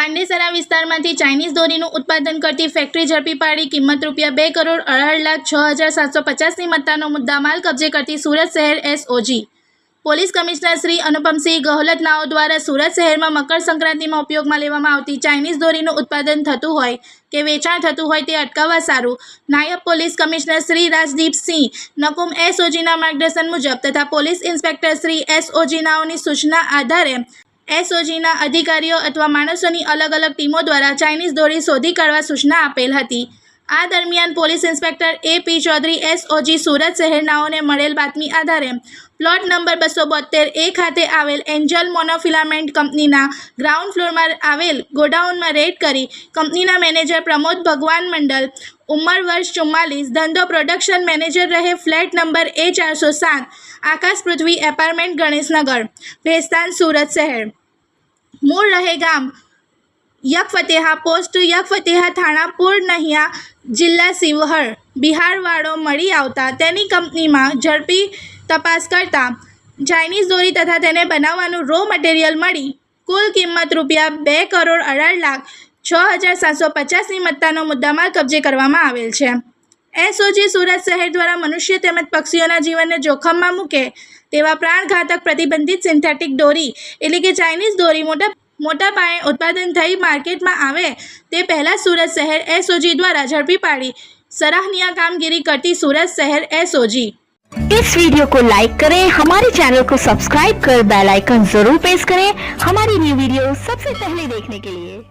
વિસ્તારમાંથી ચાઇનીઝ દોરીનું ઉત્પાદન કરતી ફેક્ટરી ઝડપી પાડી કિંમત રૂપિયા બે કરોડ અઢાર લાખ છ હજાર સાતસો પચાસની મત્તાનો મુદ્દામાલ કબજે કરતી સુરત શહેર SOG. Police commissioner Shri Anupamsinh ગહલતનાઓ દ્વારા સુરત શહેરમાં મકર સંક્રાંતિમાં ઉપયોગમાં લેવામાં આવતી ચાઇનીઝ દોરીનું ઉત્પાદન થતું હોય કે વેચાણ થતું હોય તે અટકાવવા સારું. નાયબ પોલીસ કમિશનર શ્રી રાજદીપસિંહ નકુમ એસઓજીના માર્ગદર્શન મુજબ તથા પોલીસ ઇન્સ્પેક્ટર શ્રી એસઓજીનાઓની સૂચના આધારે એસઓજીના અધિકારીઓ અથવા માણસોની અલગ અલગ ટીમો દ્વારા ચાઇનીઝ દોરી શોધી કાઢવા સૂચના આપેલ હતી. આ દરમિયાન police inspector A P Chaudhary, SOG Surat શહેરનાઓને મળેલ બાતમી આધારે પ્લોટ નંબર બસો બોતેર એ ખાતે આવેલ એન્જલ મોનોફિલામેન્ટ કંપનીના ગ્રાઉન્ડ ફ્લોરમાં આવેલ ગોડાઉનમાં રેડ કરી કંપનીના મેનેજર પ્રમોદ ભગવાન મંડલ, ઉંમર વર્ષ ચુમ્માલીસ, ધંધો પ્રોડક્શન મેનેજર રહે ફ્લેટ નંબર એ ચારસો સાત, આકાશ પૃથ્વી એપાર્ટમેન્ટ ગણેશનગર, ભેસ્તાન સુરત શહેર. મૂળ રહે ગામ યક ફતેહા પોસ્ટ યક ફતેહા થાણા પૂર નહિયા જિલ્લા શિવહર બિહારવાળો મળી આવતા તેની કંપનીમાં ઝડપી તપાસ કરતા ચાઇનીઝ દોરી તથા તેને બનાવવાનું રો મટીરિયલ મળી કુલ કિંમત રૂપિયા બે કરોડ અઢાર લાખ છ હજાર સાતસો પચાસની મત્તાનો મુદ્દામાલ કબજે કરવામાં આવેલ છે એસઓજી સુરત શહેર દ્વારા મનુષ્ય તેમજ પક્ષીઓના જીવનને જોખમમાં મૂકે તેવા પ્રાણઘાતક પ્રતિબંધિત સિન્થેટિક દોરી એટલે કે ચાઇનીઝ દોરી મોટા મોટા પાયે ઉત્પાદન થઈ માર્કેટમાં આવે તે પહેલાં સુરત શહેર એસઓજી દ્વારા ઝડપી પાડી સરાહનીય કામગીરી કરતી સુરત શહેર एसओजी इस वीडियो को लाइक करें हमारे चैनल को सब्सक्राइब कर बेल आइकन जरूर प्रेस करें हमारी न्यू वीडियो सबसे पहले देखने के लिए